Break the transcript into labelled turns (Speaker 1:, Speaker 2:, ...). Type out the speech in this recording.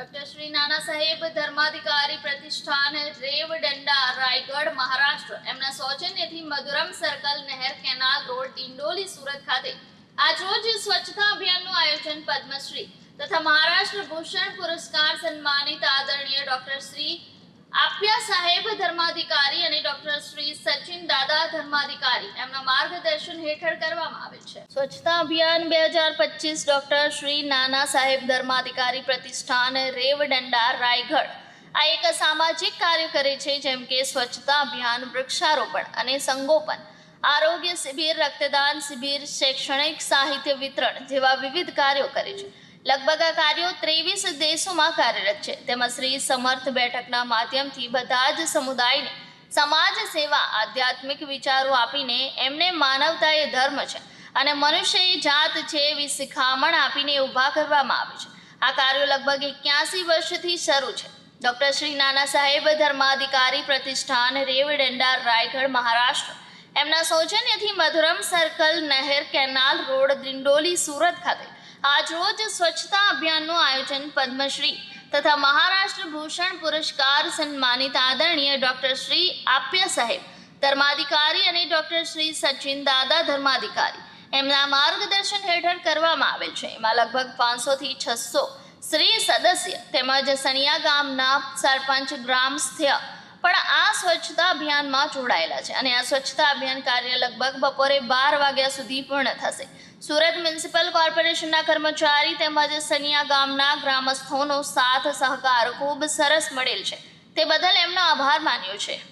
Speaker 1: Doctor Shri નાના સાહેબ ધર્માધિકારી પ્રતિષ્ઠાન રેવ રાયગઢ, મહારાષ્ટ્ર. એમના સૌજન્યથી મધુરમ સર્કલ નહેર કેનાલ રોડ, ડિંડોલી, સુરત ખાતે. આજરોજ સ્વચ્છતા અભિયાનનું આયોજન પદ્મશ્રી તથા મહારાષ્ટ્ર ભૂષણ પુરસ્કાર સન્માનિત આદરણીય ડોક્ટર શ્રી આપ્યા સાહેબ ધર્માધિકારી અને ડોક્ટર ધર્માધિકારી. એમના માર્ગદર્શન હેઠળ કરવામાં આવે છે. સ્વચ્છતા અભિયાન બે હજાર પચીસ ડોક્ટર શ્રી નાના સાહેબ ધર્માધિકારી પ્રતિષ્ઠાન રેવડંડા, રાયગઢ. આ એક સામાજિક કાર્ય કરે છે, જેમ કે સ્વચ્છતા અભિયાન, વૃક્ષારોપણ અને સંગોપન. આરોગ્ય શિબિર, રક્તદાન શિબિર, શૈક્ષણિક સાહિત્ય વિતરણ જેવા વિવિધ કાર્યો કરે છે. લગભગ આ કાર્યો ત્રેવીસ દેશોમાં કાર્યરત છે. તેમાં શ્રી સમર્થ બેઠકના માધ્યમથી બધા જ સમુદાયને સમાજ સેવા, આધ્યાત્મિક વિચારો આપીને એમને માનવતા એ ધર્મ છે અને મનુષ્ય એ જાત છે એવી શિખામણ આપીને ઊભા કરવામાં આવે છે. આ કાર્યો લગભગ એક્યાસી વર્ષથી શરૂ છે. ડૉક્ટર શ્રી નાના સાહેબ ધર્માધિકારી પ્રતિષ્ઠાન રેવડંડા રાયગઢ, મહારાષ્ટ્ર. એમના સૌજન્યથી મધુરમ સર્કલ નહેર કેનાલ રોડ, દિંડોલી, સુરત ખાતે આજરોજ સ્વચ્છતા અભિયાનનું આયોજન પદ્મશ્રી તથા મહારાષ્ટ્ર ભૂષણ પુરસ્કાર સન્માનિત આદરણીય ડોક્ટર શ્રી આપ્ય સાહેબ, ધર્માધિકારી અને ડોક્ટર શ્રી સચિન દાદા ધર્માધિકારી. એમના માર્ગદર્શન હેઠળ કરવામાં આવેલ છે. એમાં લગભગ પાંચસોથી છસો શ્રી સદસ્ય તેમજ સણિયા ગામના સરપંચ ગ્રામસ્થ્ય પણ આ સ્વચ્છતા અભિયાનમાં જોડાયેલા છે અને આ સ્વચ્છતા અભિયાન કાર્ય લગભગ બપોરે બાર વાગ્યા સુધી પૂર્ણ થશે. સુરત મ્યુનિસિપલ કોર્પોરેશનના કર્મચારી તેમજ સનિયા ગામના ગ્રામસ્થોનો સાથ સહકાર ખૂબ સરસ મળેલ છે. તે બદલ એમનો આભાર માન્યો છે.